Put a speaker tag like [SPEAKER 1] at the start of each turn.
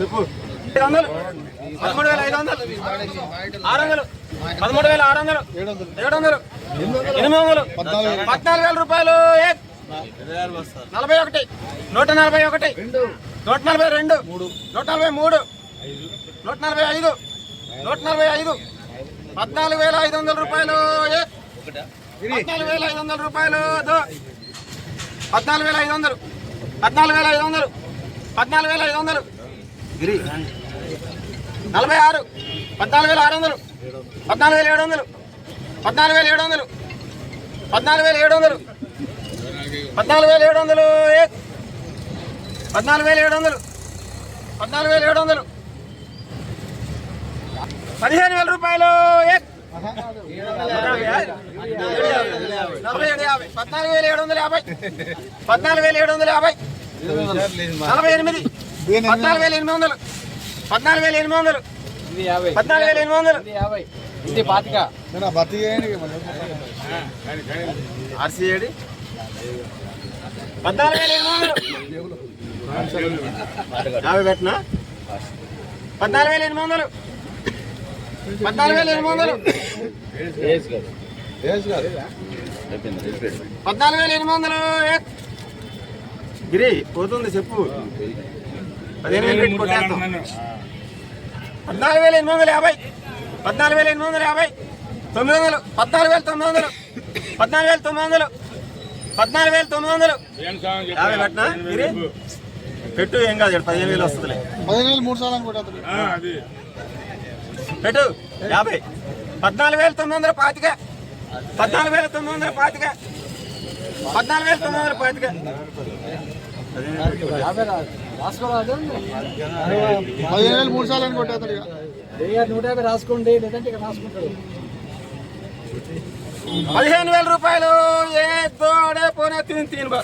[SPEAKER 1] చెప్పు. పదమూడు వేల ఐదు వందలు. ఆరు వందలు. పదమూడు వేల ఆరు వందలు. ఏడు వందలు. ఎనిమిది వందలు. పద్నాలుగు వేల. రూపాయలు. నలభై ఒకటి. నూట నలభై ఒకటి. నూట నలభై రెండు. నూట నలభై మూడు. నూట నలభై ఐదు. నూట నలభై ఐదు. పద్నాలుగు వేల ఐదు వందల రూపాయలు. పద్నాలుగు వేల ఐదు వందల రూపాయలు. పద్నాలుగు వేల ఐదు వందలు. పద్నాలుగు వేల ఐదు వందలు. పద్నాలుగు వేల ఐదు వందలు. గిరి. నలభై ఆరు. పద్నాలుగు వేల ఆరు వందలు. పద్నాలుగు వేల ఏడు వందలు. పద్నాలుగు వేల ఏడు వందలు. పద్నాలుగు వేల ఏడు వందలు. పద్నాలుగు వేల ఏడు వందలు. ఏ పద్నాలుగు వేల ఏడు వందలు. పద్నాలుగు వేల ఏడు వందలు. పదిహేను వేల రూపాయలు ఏ నలభై ఏడు యాభై పద్నాలుగు వేల ఏడు వందల యాభై. పద్నాలుగు వేల ఏడు వందల యాభై. నలభై ఎనిమిది. పద్నాలుగు వేల ఎనిమిది వందలు. పద్నాలుగు వేల ఎనిమిది వందలు. పద్నాలుగు వేల ఎనిమిది వందలు.
[SPEAKER 2] ఇది పాతిక.
[SPEAKER 1] ఆర్సీ ఏడి పద్నాలుగు వేల ఎనిమిది వందలు. యాభై పెట్టినా? పద్నాలుగు వేల ఎనిమిది వందలు. పద్నాలుగు వేల ఎనిమిది వందలు. పద్నాలుగు వేల ఎనిమిది వందలు? గిరి పోతుంది చెప్పు. పదిహేను వేలు పెట్టి కొట్టేస్తాం. పద్నాలుగు వేల ఎనిమిది వందల యాభై. పద్నాలుగు వేల ఎనిమిది వందల యాభై. తొమ్మిది వందలు. పద్నాలుగు వేల తొమ్మిది వందలు. పద్నాలుగు వేల తొమ్మిది వందలు. పద్నాలుగు వేల తొమ్మిది వందలు. యాభై పెట్టినా గిరి? పెట్టు ఏం కాదు పదిహేను వేలు వస్తుందిలే.
[SPEAKER 2] పదిహేను వేలు మూడు సార్లు అనుకుంటా
[SPEAKER 1] పెట్టు యాభై. పద్నాలుగు వేల తొమ్మిది వందల పాతిక. పద్నాలుగు వేల తొమ్మిది వందల పాతిక పద్నాలుగు వేల తొమ్మిది వందల పాతిక
[SPEAKER 2] పదిహేను వేలు మూడు సార్లు అనుకుంటా నూట యాభై రాసుకోండి లేదంటే రాసుకుంటాడు.
[SPEAKER 1] పదిహేను వేల రూపాయలు ఏ తోడే పోనే తిని తిని బా.